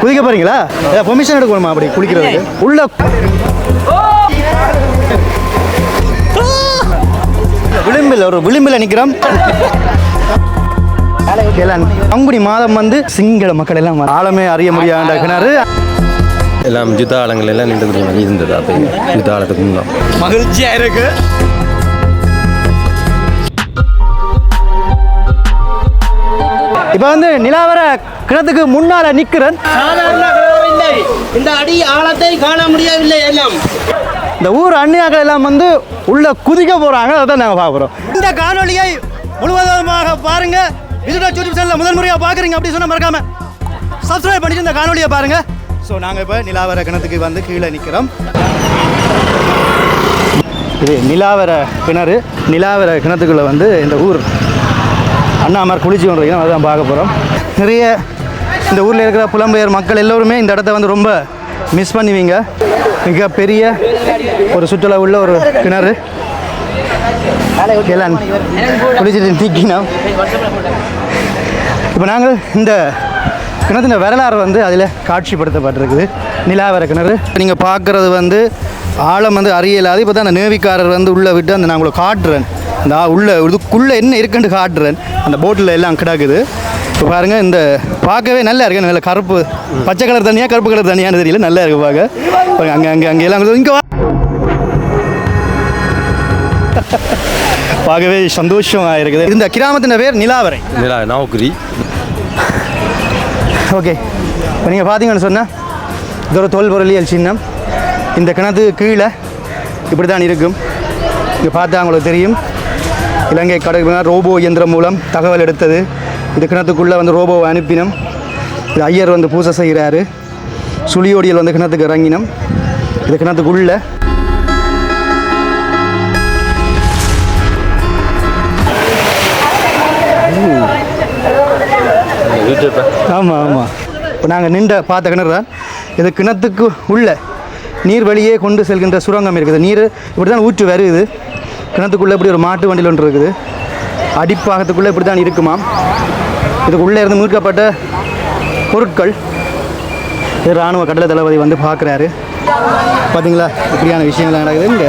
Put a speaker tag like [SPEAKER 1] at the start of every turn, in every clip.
[SPEAKER 1] குதிக்க போறீங்களா? பெர்மிஷன் எடுக்கணுமா அப்படி குளிக்கிறதுக்கு? உள்ள விளிம்பில் ஒரு விளிம்பில் நிற்கிறோம் எல்லாம் பங்குனி மாதம் வந்து சிங்கள மக்கள் எல்லாம் ஆழமே அறிய முடியாத கிணறு.
[SPEAKER 2] எல்லாம் யுத்த காலங்கள் எல்லாம் நின்று இருந்தது அப்போ யுத்த
[SPEAKER 1] இப்போ வந்து நிலாவர கிணத்துக்கு முன்னால நிக்கிறேன்.
[SPEAKER 3] சாதாரண இல்லை. இந்த அடி ஆழத்தை காண முடியவில்லை எல்லாம்.
[SPEAKER 1] இந்த ஊர் அந்நியாக்கள் எல்லாம் வந்து உள்ள குதிக்க போறாங்க. அதான் நாங்கள் பார்க்குறோம் இந்த காணொலியை முழுவதுமாக பாருங்க. விசுடா யூடியூப் சேனலில் முதல் முறையாக பார்க்குறீங்க அப்படி சொன்ன மறக்காம சப்ஸ்கிரைப் பண்ணிட்டு இந்த காணொலியை பாருங்க. ஸோ நாங்கள் இப்போ நிலாவர கிணத்துக்கு வந்து கீழே நிற்கிறோம் இது நிலாவர கிணறு. நிலாவர கிணத்துக்குள்ளே வந்து இந்த ஊர் அண்ணாமர் குளிச்சு கொண்டிருக்கோம் அதுதான் பார்க்க போகிறோம் நிறைய இந்த ஊரில் இருக்கிற புலம்பெயர் மக்கள் எல்லோருமே இந்த இடத்த வந்து ரொம்ப மிஸ் பண்ணுவீங்க. மிக பெரிய ஒரு சுற்றுலா உள்ள ஒரு கிணறு. எல்லாம் குளிச்சுட்டு நிற்கணும் இப்போ நாங்கள் இந்த கிணத்தின் வரலாறு வந்து அதில் காட்சிப்படுத்தப்பட்டிருக்குது. நிலாவர கிணறு. நீங்கள் பார்க்குறது வந்து ஆழம் வந்து அறியலாது. இப்போ தான் அந்த நேவிக்காரர் வந்து உள்ளே விட்டு அந்த நான் உங்களை காட்டுறேன். இந்த ஆ- உள்ள இதுக்குள்ளே என்ன இருக்குன்னு காட்டுறேன். அந்த போட்டில் எல்லாம் கிடக்குது. இப்போ பாருங்கள் இந்த பார்க்கவே நல்லா இருக்கு. நல்ல கருப்பு பச்சை கலர் தனியாக கருப்பு கலர் தனியான்னு தெரியல. நல்லா இருக்கு பார்க்க. அங்கே அங்கே அங்கே எல்லாம் இங்கே பார்க்கவே சந்தோஷமாக இருக்குது. இந்த கிராமத்தின் பேர் நிலாவரை.
[SPEAKER 2] நிலா நவக்குரி.
[SPEAKER 1] ஓகே. இப்போ நீங்கள் பார்த்தீங்கன்னு சொன்னால் இது ஒரு தொல்பொருளியல் சின்னம். இந்த கிணத்துக்கு கீழே இப்படி தான் இருக்கும். இங்கே பார்த்தா உங்களுக்கு தெரியும். இலங்கை கடற்படை ரோபோ இயந்திரம் மூலம் தகவல் எடுத்தது. இந்த கிணத்துக்குள்ளே வந்து ரோபோவை அனுப்பினோம். இது ஐயர் வந்து பூஜை செய்கிறாரு. சுழியோடியில் வந்து கிணத்துக்கு இறங்கினோம். இந்த கிணத்துக்குள்ள ஆமாம் ஆமாம் இப்போ நாங்கள் நின்ற பார்த்த கிணறு தான். இது கிணத்துக்கு உள்ள நீர் வழியே கொண்டு செல்கின்ற சுரங்கம் இருக்குது. நீர் இப்படி தான் ஊற்று வருது. கிணத்துக்குள்ளே இப்படி ஒரு மாட்டு வண்டியில் ஒன்று இருக்குது. அடிப்பாகத்துக்குள்ளே இப்படி தான் இருக்குமாம் இதுக்குள்ளே இருந்து மீட்கப்பட்ட பொருட்கள். இராணுவ கடலை தளபதி வந்து பார்க்குறாரு. பார்த்தீங்களா? இப்படியான விஷயங்கள் நடக்குது. இங்கே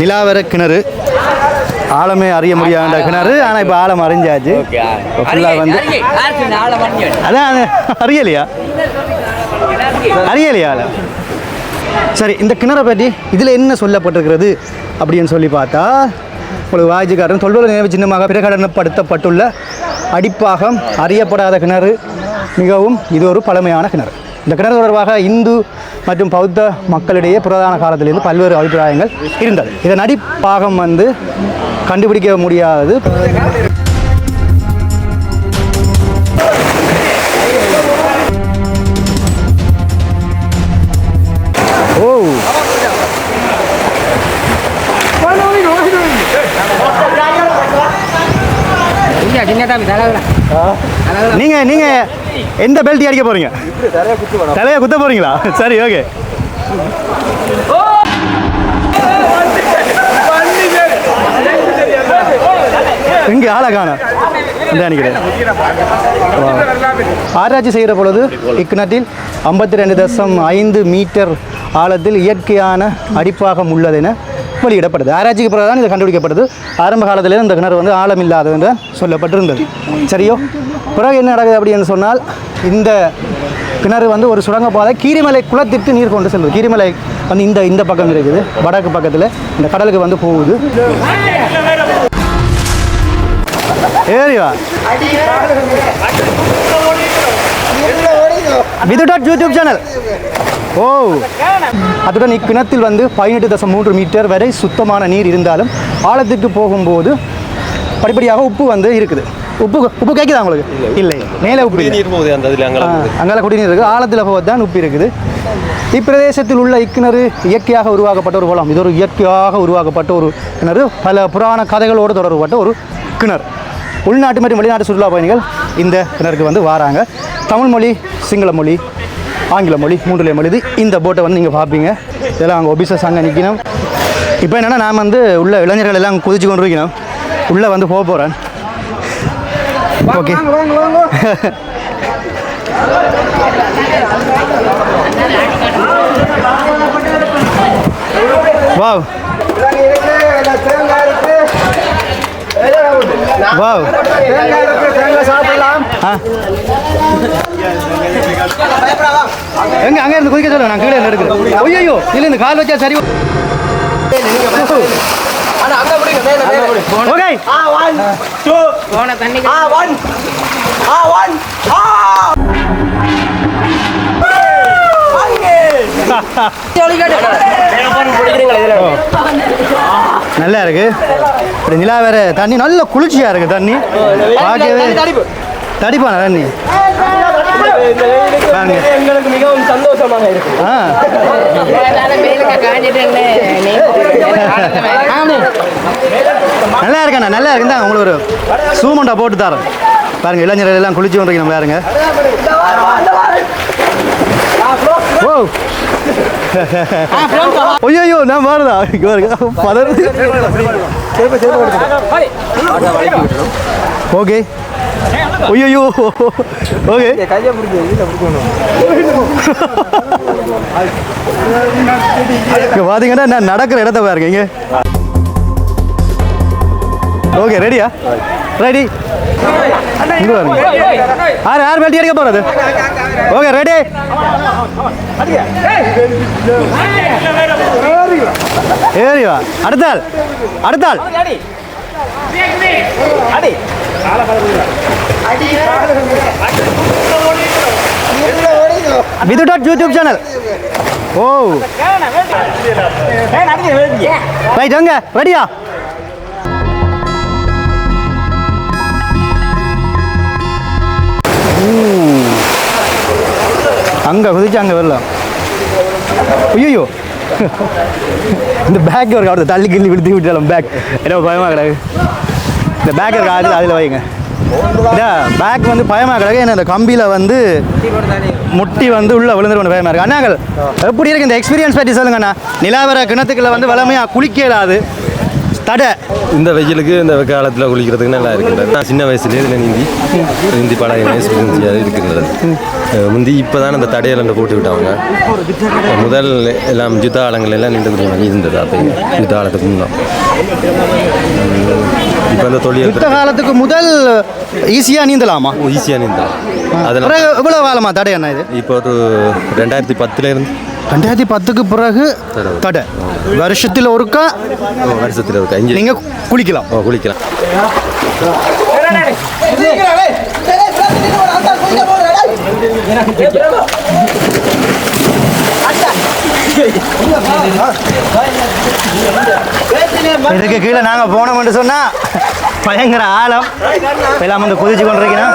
[SPEAKER 1] நிலாவர கிணறு. ஆழமே அறிய முடியாத கிணறு. ஆனால் இப்போ ஆழம் அறிஞ்சாச்சு. ஃபுல்லாக வந்து அதான் அது அறியலையா? அறியலையா? சரி இந்த கிணறை பற்றி இதில் என்ன சொல்லப்பட்டிருக்கிறது அப்படின்னு சொல்லி பார்த்தா உங்களுக்கு வாஜிக்காரன் தொல்பொருள் நினைவு சின்னமாக பிரகடனப்படுத்தப்பட்டுள்ள அடிப்பாகம் அறியப்படாத கிணறு. மிகவும் இது ஒரு பழமையான கிணறு. இந்த கிணறு தொடர்பாக இந்து மற்றும் பௌத்த மக்களிடையே புராதன காலத்திலிருந்து பல்வேறு அபிப்பிராயங்கள் இருந்தது. இதன் அடிப்பாகம் வந்து கண்டுபிடிக்க முடியாதது நீங்க நீங்க எந்த பெல்ட் அடிக்க போறீங்க? தலையை குத்த போறீங்களா? சரி ஓகே இங்கே ஆளை காணோம். நினைக்கிறேன் ஆராய்ச்சி செய்கிற பொழுது இக்கிணற்றில் ஐம்பத்தி ரெண்டு தசம் ஐந்து மீட்டர் ஆழத்தில் இயற்கையான அடிப்பாகம் உள்ளது என வெளியிடப்படுது. ஆராய்ச்சிக்கு பிறகு தான் இது கண்டுபிடிக்கப்படுது. ஆரம்ப காலத்திலே இந்த கிணறு வந்து ஆழம் இல்லாதது என்று சொல்லப்பட்டிருந்தது. சரியோ? பிறகு என்ன நடக்குது அப்படின்னு சொன்னால் இந்த கிணறு வந்து ஒரு சுரங்கப்பாதை கீரிமலை குளத்திற்கு நீர் கொண்டு செல்வது கீரிமலை வந்து இந்த இந்த பக்கம் இருக்குது. வடக்கு பக்கத்தில் இந்த கடலுக்கு வந்து போகுது. ஏறி விதுடாட் யூடியூப் சேனல். ஓ அதுடன் இக்கிணத்தில் வந்து பதினெட்டு தசம் மூன்று மீட்டர் வரை சுத்தமான நீர் இருந்தாலும் ஆழத்திற்கு போகும்போது படிப்படியாக உப்பு வந்து இருக்குது. உப்பு உப்பு கேட்குதா உங்களுக்கு? இல்லை. மேலே உப்பு.
[SPEAKER 2] நீர் போகுது அந்த இதில் அங்கே
[SPEAKER 1] ஆ, அங்கால குடிநீர் இருக்குது. ஆழத்தில் போவது தான் உப்பு இருக்குது. இப்பிரதேசத்தில் உள்ள இக்கிணறு இயற்கையாக உருவாக்கப்பட்ட ஒரு குளம் இது ஒரு இயற்கையாக உருவாக்கப்பட்ட ஒரு கிணறு பல புராண கதைகளோடு தொடர்புபட்ட ஒரு கிணறு. உள்நாட்டு மற்றும் வெளிநாட்டு சுற்றுலா பயணிகள் இந்த கிணறுக்கு வந்து வராங்க. தமிழ் மொழி சிங்கள மொழி ஆங்கில மொழி மூன்றுலே மொழி இந்த போட்டை வந்து நீங்கள் பார்ப்பீங்க இதெல்லாம் அங்கே ஒபிசஸ் அங்கே நிற்கணும் இப்போ என்னென்னா நான் வந்து உள்ள இளைஞர்கள் எல்லாம் குதிச்சு கொண்டு இருக்கணும் உள்ளே வந்து போக போகிறேன் ஓகே வாவ் வாவ். ஆ. எங்க அங்க இருந்து குதிக்க சொல்லுங்க நான் கீழே எடுக்கிறேன். ஐயோ இல்ல இந்த கால் வச்சா சரி. ஓகே. நல்லா இருக்கு. இப்படி நிலா வேற தண்ணி நல்ல குளிர்ச்சியா இருக்கு தண்ணி. பார்க்கவே தடிப்பான தண்ணி.
[SPEAKER 3] எங்களுக்கு மிகவும் சந்தோஷமாக இருக்கு
[SPEAKER 1] நல்லா இருக்கண்ணா நல்லா இருக்கு. உங்களுக்கு ஒரு சூமண்டா போட்டு தரேன். பாருங்க இளைஞர்கள் எல்லாம் குளிச்சு வந்துருக்கீங்க பாருங்க. ஓ ஐயோ நான் மாறுதா இங்க பாருங்க பதறது ஓகே ஐயோ ஓகே இங்க பாத்தீங்கன்னா நான் நடக்கிற இடத்த பாருங்க இங்க ஓகே ரெடியா ரெடி இங்க பாருங்க யார் யார் பெல்ட் அடிக்க போறது. ஓகே ரெடி ஏறி வா. அடுத்தாள் அடுத்தாள் விது டாட் யூடியூப் சேனல். ஓ. ரைட் அங்க. ரெடியா அங்கே குதிச்சு அங்கே வரலாம். ஐயோ இந்த பேக் ஒரு அவரது தள்ளி கிள்ளி விடுத்து விட்டாலும் பேக் என்ன பயமாக கிடக்கு. இந்த பேக் இருக்க அதில் அதில் வைங்க. பேக் வந்து பயமாக கிடக்கு. ஏன்னா இந்த கம்பியில் வந்து முட்டி வந்து உள்ள ஒன்று பயமாக இருக்குது அண்ணாங்கள் எப்படி இருக்குது இந்த எக்ஸ்பீரியன்ஸ் பற்றி சொல்லுங்கண்ணா நிலாவர கிணத்துக்களை வந்து வளமையாக குளிக்க இயலாது தடை.
[SPEAKER 2] இந்த வெயிலுக்கு இந்த காலத்தில் குளிக்கிறதுக்கு நல்லா இருக்குது நான் சின்ன வயசுலேயே இதில் நீந்தி நீந்தி பழகின அஹ் முந்தி இப்போ தான் அந்த தடையெல்லாம் போட்டு விட்டாங்க. முதல் எல்லாம் யுத்த ஆழங்கள் எல்லாம் நின்று இருந்தது அப்போ யுத்த ஆழத்துக்கு முன்னால் இப்போ அந்த தொழில்
[SPEAKER 1] யுத்த காலத்துக்கு முதல் ஈஸியாக நீந்தலாமா?
[SPEAKER 2] ஈஸியாக நீந்தலாம்.
[SPEAKER 1] பிறகு எவ்வளோ காலமா தடை அண்ணா இது?
[SPEAKER 2] இப்போ ஒரு ரெண்டாயிரத்தி பத்துலேருந்து.
[SPEAKER 1] ரெண்டாயிரத்தி பத்துக்கு பிறகு
[SPEAKER 2] தடை.
[SPEAKER 1] வருஷத்தில் ஒருக்கா?
[SPEAKER 2] வருஷத்தில் இருக்கு அஞ்சு
[SPEAKER 1] நீங்கள் குளிக்கலாம்.
[SPEAKER 2] ஓ, குளிக்கலாம்.
[SPEAKER 1] இதுக்கு கீழே நாங்கள் போனோம்னு சொன்னால் பயங்கர ஆழம். எல்லாம் வந்து குதிச்சு கொண்டிருக்கணும்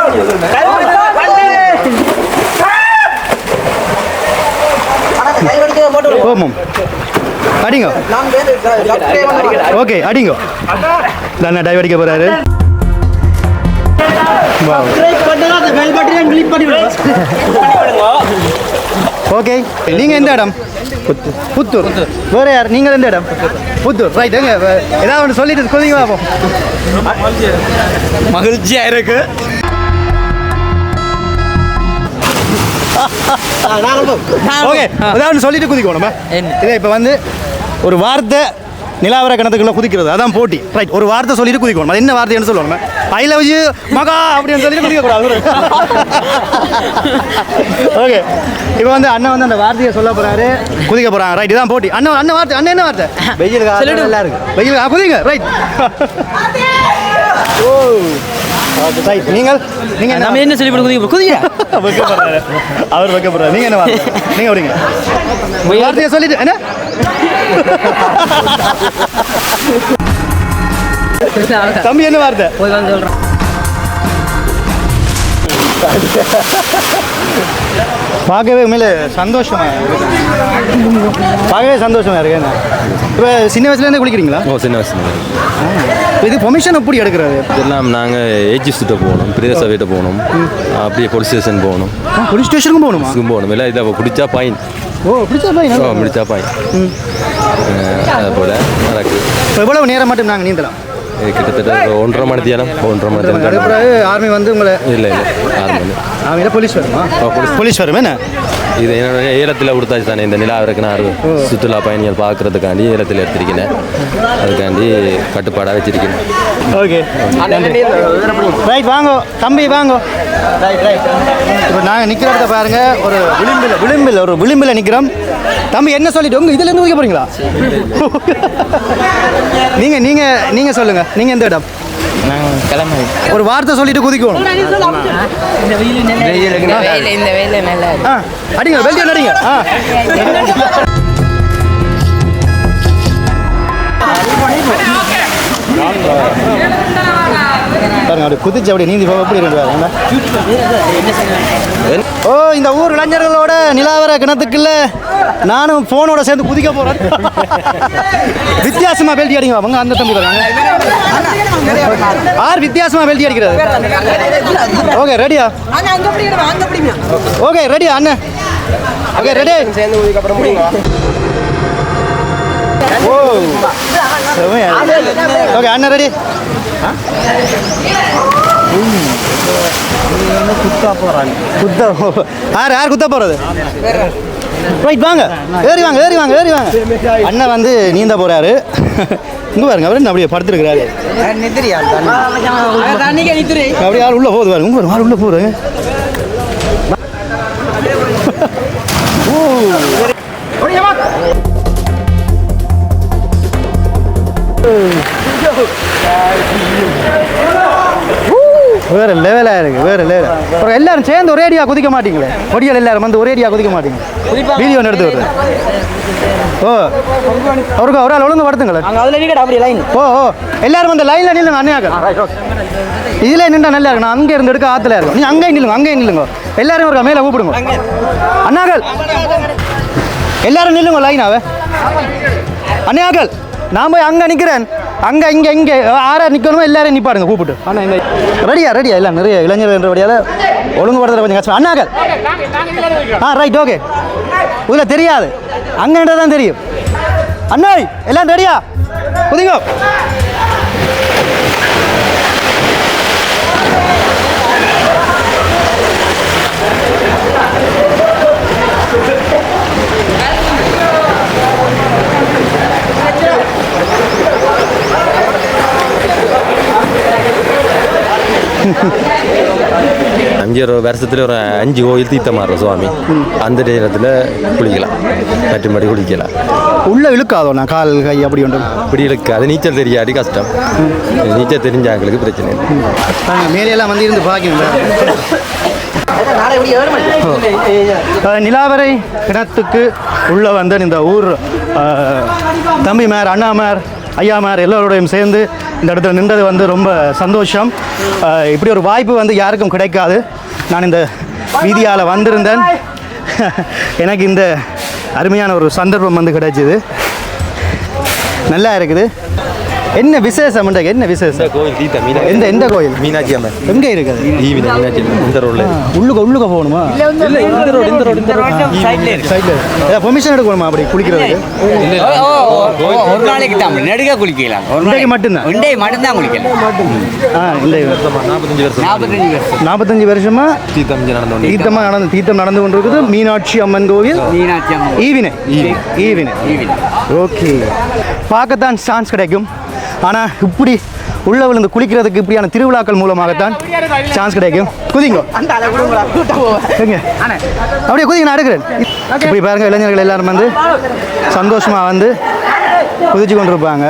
[SPEAKER 1] ஓமம் அடிங்க. ஓகே அடிங்க. தானே டைவ் அடிக்க போறாரு. Wow. ஓகே நீங்க எந்த இடம்? புத்தூர். வேற யார்? நீங்கள் எந்த இடம்? புத்தூர். ரைட் எங்க? ஏதாவது ஒன்று சொல்லிட்டு சொல்லிங்க பார்ப்போம் மகிழ்ச்சியா இருக்கு. ஓகே ஏதாவது ஒன்று சொல்லிட்டு குதிக்கணும் இதே இப்போ வந்து ஒரு வார்த்தை நிலாவர கிணத்துக்குள்ள குதிக்கிறது அதான் போட்டி. ரைட் ஒரு வார்த்தை சொல்லிட்டு குதிக்கணும். அது என்ன வார்த்தைன்னு சொல்லணும் ஐ லவ் யூ மகா அப்படின்னு சொல்லிட்டு குதிக்கக்கூடாது. ஓகே. இப்போ வந்து அண்ணன் வந்து அந்த வார்த்தையை சொல்ல போறாரு குதிக்க போறாங்க. ரைட் இதான் போட்டி. அண்ணன் அண்ணன் வார்த்தை அண்ணன் என்ன வார்த்தை? வெயில் நல்லா இருக்கு. வெயில் குதிங்க. ரைட் ஓ ரைட் நீங்கள் நீங்க
[SPEAKER 4] நம்ம என்ன சொல்லி கொடுக்குறீங்க? குதிங்க
[SPEAKER 1] வைக்கப்படுறாரு. அவர் வைக்கப்படுறாரு. நீங்க என்ன வார்த்தை நீங்க வரீங்க வார்த்தையை சொல்லிட்டு என்ன? தம்பி என்ன வார்த்தை?
[SPEAKER 4] போய் வந்து சொல்றேன்.
[SPEAKER 1] பார்க்கவே உண்மையில சந்தோஷமா பார்க்கவே சந்தோஷமா இருக்கு. இப்போ சின்ன வயசுலேருந்தே குளிக்கிறீங்களா?
[SPEAKER 2] ஓ சின்ன வயசுல
[SPEAKER 1] இது பெர்மிஷன் எப்படி எடுக்கிறது
[SPEAKER 2] இதெல்லாம் நாங்கள் ஏஜிஸ்கிட்ட போகணும் பிரதேச சபையிட்ட போகணும். அப்படியே போலீஸ் ஸ்டேஷன் போகணும்.
[SPEAKER 1] போலீஸ் ஸ்டேஷனுக்கும் போகணுமா?
[SPEAKER 2] போகணும். இல்லை இதை குடிச்சா பாயின்
[SPEAKER 1] ஓ பிடிச்சா போய்
[SPEAKER 2] ஓ முடிச்சா பாயின் அது போல் நடக்குது
[SPEAKER 1] எவ்வளவு நேரம் மட்டும் நாங்கள் நீந்தலாம்?
[SPEAKER 2] கிட்டத்தட்ட ஒன்றரை மணி தியானம் ஒன்றரை மணி தியானம்.
[SPEAKER 1] ஆர்மி வந்து உங்களை
[SPEAKER 2] இல்லை இல்லை ஆறு மணி
[SPEAKER 1] ஆர்மியில் போலீஸ் வருமா? போலீஸ் வரும் என்ன?
[SPEAKER 2] இது என்னோட ஏலத்தில் கொடுத்தாச்சு தானே இந்த நிலாவிற்கு நான் சுற்றுலா பயணிகள் பார்க்கறதுக்காண்டி ஏலத்தில் எடுத்திருக்கேன். அதுக்காண்டி கட்டுப்பாடாக வச்சிருக்கேன்.
[SPEAKER 1] ஓகே. ரைட் வாங்கோ. தம்பி வாங்கோ. ரைட் ரைட் இப்போ நாங்கள் நிற்கிறத பாருங்கள் பாருங்க. ஒரு விளிம்பில் விளிம்பில் ஒரு விளிம்பில் நிற்கிறோம் தம்பி என்ன சொல்லிட்டு உங்க இதுலேருந்து ஊக்க போகிறீங்களா போறீங்களா? நீங்க நீங்க நீங்க சொல்லுங்க. நீங்க எந்த இடம்? ஒரு வார்த்தை சொல்லிட்டு குதிக்கணும்.
[SPEAKER 4] இந்த நல்லா
[SPEAKER 1] அடிங்க வெல்டி அடிங்க. ஆ. பாருங்க அப்படி குதிச்சு அப்படி நீந்தி போக எப்படி இருக்கு. ஓ இந்த ஊர் இளைஞர்களோட நிலாவர கிணத்துக்குள்ள நானும் போனோட சேர்ந்து குதிக்க போறேன். வித்தியாசமா பெல்டி அடிங்க அவங்க அந்த தம்பி வராங்க ஆர் வித்தியாசமா வெல்டி அடிக்கிறது. ஓகே ரெடியா ஓகே ரெடியா அண்ணன் ஓகே ரெடி ஓ செமையா ஓகே அண்ணன் ரெடி குத்தா யார் யார் குத்த போறது? ரைட் வாங்க. ஏறி வாங்க ஏறி வாங்க ஏறி வாங்க. அண்ணன் வந்து நீந்த போறாரு. இங்க பாருங்க அவர் என்ன அப்படியே படுத்துருக்கிறாரு. அப்படியே ஆள் உள்ள போகுது பாருங்க பாருங்க ஆள் உள்ள போகுது. வேற லெவலாக இருக்கு வேற லெவல் அப்புறம் எல்லாரும் சேர்ந்து ஒரேடியா குதிக்க மாட்டீங்களே? கொடிகள் எல்லாரும் வந்து ஒரேடியா குதிக்க மாட்டீங்க வீடியோ ஒன்று எடுத்து விடுறேன் ஓ. அவருக்கு ஒரு ஆள் ஒழுங்கு படுத்துங்களேன் ஓ ஓ. எல்லாரும் வந்து லைனில் நில்லுங்க அண்ணியாக்கள் இதில் நின்றா நல்லா இருக்கு நான் அங்கே இருந்து எடுக்க ஆற்றுல இருக்கும் நீ அங்கேயும் நில்லுங்க அங்கேயும் நில்லுங்க. எல்லாரும் ஒரு மேலே கூப்பிடுங்க. அண்ணாக்கள் எல்லாரும் நில்லுங்க லைனாவே அண்ணியாக்கள் நான் போய் அங்கே நிற்கிறேன் அங்கே இங்கே இங்கே. ஆறா நிற்கணுமோ எல்லாரும் நிற்பாருங்க கூப்பிட்டு. அண்ணா இந்த ரெடியா ரெடியா இல்லை நிறைய இளைஞர்கள் என்றபடியால் ஒழுங்குபடுத்துற கொஞ்சம் கஷ்டம். அண்ணாக்கள். ஆ ரைட் ஓகே உள்ள தெரியாது. அங்கே தான் தெரியும். அண்ணாய் எல்லாம் ரெடியா புதிங்க
[SPEAKER 2] அஞ்சு ஒரு வருஷத்துல ஒரு அஞ்சு கோயில் தீர்த்த மாறுற சுவாமி. அந்த நேரத்தில் குளிக்கலாம். மற்றபடி குளிக்கலாம்.
[SPEAKER 1] உள்ள இழுக்காதோ நான் கால் கை அப்படி ஒன்று?
[SPEAKER 2] இப்படி இருக்கு அது நீச்சல் தெரியாடி கஷ்டம். நீச்சல் தெரிஞ்சாங்களுக்கு பிரச்சனை இல்லை.
[SPEAKER 1] மேலையெல்லாம் வந்து இருந்து பார்க்கணும் நிலாவரை கிணத்துக்கு உள்ளே வந்த இந்த ஊர் அஹ், தம்பிமார் அண்ணாமார் ஐயாமார் எல்லோரோடையும் சேர்ந்து இந்த இடத்துல நின்றது வந்து ரொம்ப சந்தோஷம். இப்படி ஒரு வாய்ப்பு வந்து யாருக்கும் கிடைக்காது. நான் இந்த வீதியால் வந்திருந்தேன். எனக்கு இந்த அருமையான ஒரு சந்தர்ப்பம் வந்து கிடைச்சிது. நல்லா இருக்குது. என்ன விசேஷம்? என்ன விசேஷம்?
[SPEAKER 2] கோயில் தீர்த்த மீனா
[SPEAKER 1] எந்த எந்த கோயில்?
[SPEAKER 2] மீனாட்சி அம்மன்.
[SPEAKER 1] எங்கே இருக்குது?
[SPEAKER 2] ஈவின மீனாட்சி அம்மன் இந்த ரோட்ல.
[SPEAKER 1] உள்ளுக்க உள்ளுக்க போகணுமா?
[SPEAKER 2] இல்லை இந்த ரோடு இந்த ரோடு இந்த ரோடு.
[SPEAKER 1] சைடில் ஏதாவது பெர்மிஷன் எடுக்கணுமா அப்படி குளிக்கிறதுக்கு?
[SPEAKER 5] ஒரு நாளைக்கு தான் நெடுக குளிக்கலாம். ஒரு நாளைக்கு.
[SPEAKER 1] மட்டும்தான்?
[SPEAKER 5] இன்றைக்கு மட்டும்தான் குளிக்கலாம்.
[SPEAKER 1] ஆ இந்த
[SPEAKER 2] நாற்பத்தஞ்சு வருஷம்.
[SPEAKER 5] நாற்பத்தஞ்சு வருஷம்.
[SPEAKER 1] நாற்பத்தஞ்சு வருஷமா?
[SPEAKER 2] தீர்த்தம் நடந்து கொண்டு
[SPEAKER 1] தீர்த்தமாக நடந்து தீர்த்தம் நடந்து கொண்டிருக்குது மீனாட்சி அம்மன் கோவில்.
[SPEAKER 5] மீனாட்சி அம்மன்
[SPEAKER 1] ஈவினை. ஈவினை. ஓகே. பார்க்கத்தான் சான்ஸ் கிடைக்கும். ஆனால் இப்படி உள்ள விழுந்து குளிக்கிறதுக்கு இப்படியான திருவிழாக்கள் மூலமாகத்தான் சான்ஸ் கிடைக்கும். குதிங்கோ. அப்படியே குதிங்க நான் எடுக்கிறேன். இப்படி பாருங்க இளைஞர்கள் எல்லாரும் வந்து சந்தோஷமாக வந்து குதிச்சு கொண்டிருப்பாங்க.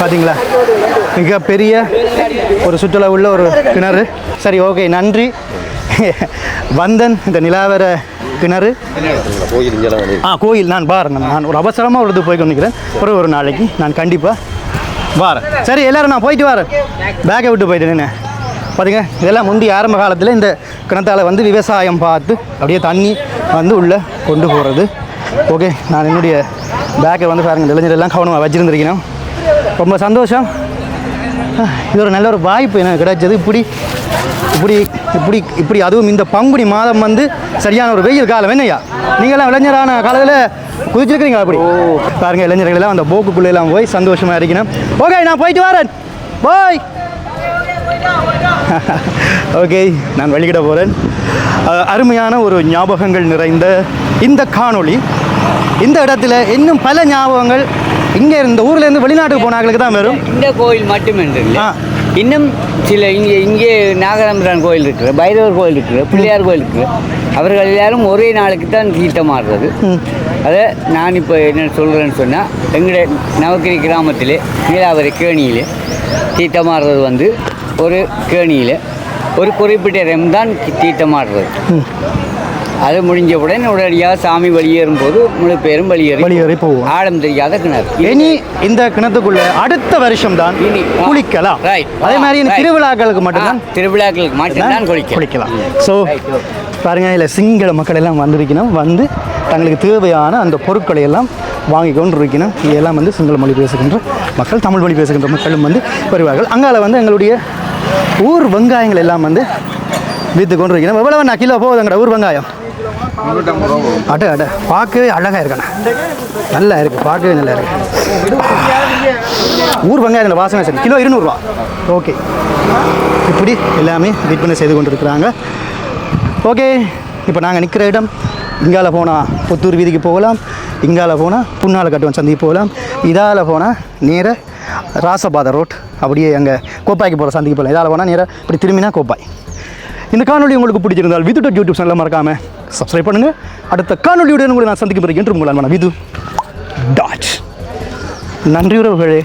[SPEAKER 1] பார்த்தீங்களா மிகப்பெரிய ஒரு சுற்றுலா உள்ள ஒரு கிணறு. சரி ஓகே நன்றி. வந்தன் இந்த நிலாவர கிணறு? ஆ கோயில். நான் பாருங்க நான் ஒரு அவசரமாக ஒரு இது போய் கொண்டிருக்கிறேன். ஒரு ஒரு நாளைக்கு நான் கண்டிப்பாக வரேன். சரி எல்லாரும் நான் போயிட்டு வரேன். பேக்கை விட்டு போயிட்டு நின்று பாருங்க இதெல்லாம் முந்தி ஆரம்ப காலத்தில் இந்த கிணத்தால் வந்து விவசாயம் பார்த்து அப்படியே தண்ணி வந்து உள்ளே கொண்டு போகிறது ஓகே நான் என்னுடைய பேக்கை வந்து பாருங்கள் இளைஞர் எல்லாம் கவனமாக வச்சுருந்துருக்கணும். ரொம்ப சந்தோஷம். இது ஒரு நல்ல ஒரு வாய்ப்பு எனக்கு கிடைச்சது. இப்படி இப்படி இப்படி இப்படி அதுவும் இந்த பங்குனி மாதம் வந்து சரியான ஒரு வெயில் காலம். என்னய்யா? நீங்களாம் இளைஞரான காலத்தில் குதிச்சிருக்கிறீங்களா அப்படி? பாருங்க இளைஞர்கள் எல்லாம் அந்த போக்குக்குள்ளே எல்லாம் போய் சந்தோஷமா இருக்கணும். ஓகே நான் போயிட்டு வரேன். பாய். ஓகே நான் வெளியிட போகிறேன் அருமையான ஒரு ஞாபகங்கள் நிறைந்த இந்த காணொளி. இந்த இடத்துல இன்னும் பல ஞாபகங்கள் இங்கே இந்த ஊர்லேருந்து வெளிநாட்டுக்கு போனாங்களுக்கு தான் வரும்.
[SPEAKER 5] இந்த கோயில் மட்டுமின்றி
[SPEAKER 1] ஆ.
[SPEAKER 5] இன்னும் சில இங்கே இங்கே நாகரம்பிரான் கோயில் இருக்குது பைரவர் கோயில் இருக்குது பிள்ளையார் கோயில் இருக்குது. அவர்கள் எல்லாரும் ஒரே நாளுக்கு தான் தீர்த்தமாடுறது அதை நான் இப்போ என்ன சொல்கிறேன்னு சொன்னால் எங்களுடைய நவக்கிரி கிராமத்தில் நீலாவரி கேணியிலே தீர்த்தமாடுறது வந்து ஒரு கேணியில். ஒரு குறிப்பிட்ட ரெம் தான் தீர்த்தமாடுறது அது முடிஞ்சவுடன் உடனடியாக சாமி வெளியேறும் போது முழு பேரும் வெளியேறி
[SPEAKER 1] வெளியேறி போவோம்.
[SPEAKER 5] ஆழம் தெரியாத கிணறு
[SPEAKER 1] இனி இந்த கிணத்துக்குள்ள அடுத்த வருஷம் தான்
[SPEAKER 5] இனி,
[SPEAKER 1] குளிக்கலாம்
[SPEAKER 5] right.
[SPEAKER 1] அதே மாதிரி. திருவிழாக்களுக்கு மட்டும்தான்
[SPEAKER 5] திருவிழாக்களுக்கு மட்டும்தான் குளிக்கலாம்
[SPEAKER 1] குளிக்கலாம் ஸோ. பாருங்க இதில் சிங்கள மக்கள் எல்லாம் வந்திருக்கணும் வந்து தங்களுக்கு தேவையான அந்த பொருட்களை எல்லாம் வாங்கி கொண்டு இருக்கணும் இதெல்லாம் வந்து சிங்கள மொழி பேசுகின்ற மக்கள் தமிழ் மொழி பேசுகின்ற மக்களும் வந்து வருவார்கள் அங்கால வந்து எங்களுடைய ஊர் வெங்காயங்கள் எல்லாம் வந்து விற்று கொண்டு இருக்கணும் எவ்வளவு நான் கிலோ போகுதுங்கடா ஊர் வெங்காயம் அட அட பார்க்கவே அழகாக இருக்கண்ணா நல்லா இருக்குது பார்க்கவே நல்லா இருக்கு. ஊர் வெங்காயத்தில் வாசனை சரி கிலோ இருநூறுவா. ஓகே. இப்படி எல்லாமே விற்பனை செய்து கொண்டிருக்கிறாங்க. ஓகே இப்போ நாங்கள் நிற்கிற இடம் இங்கால போனால் புத்தூர் வீதிக்கு போகலாம் இங்கால போனால் புன்னால கட்டுவன் சந்திக்கு போகலாம் இதால் போனால் நேர ராசபாத ரோட் அப்படியே அங்கே கோப்பாய்க்கு போகிற சந்திக்கு போகலாம் இதால் போனால் நேராக இப்படி திரும்பினா கோப்பாய். இந்த காணொலி உங்களுக்கு பிடிச்சிருந்தால் விது டாட் யூடியூப் சேனலில் மறக்காமல் சப்ஸ்கிரைப் பண்ணுங்கள் அடுத்த காணொலியுடன் உங்களை நான் சந்திக்கும் பிறகு என்று உங்களால் விது டாட். நன்றி உறவுகளே.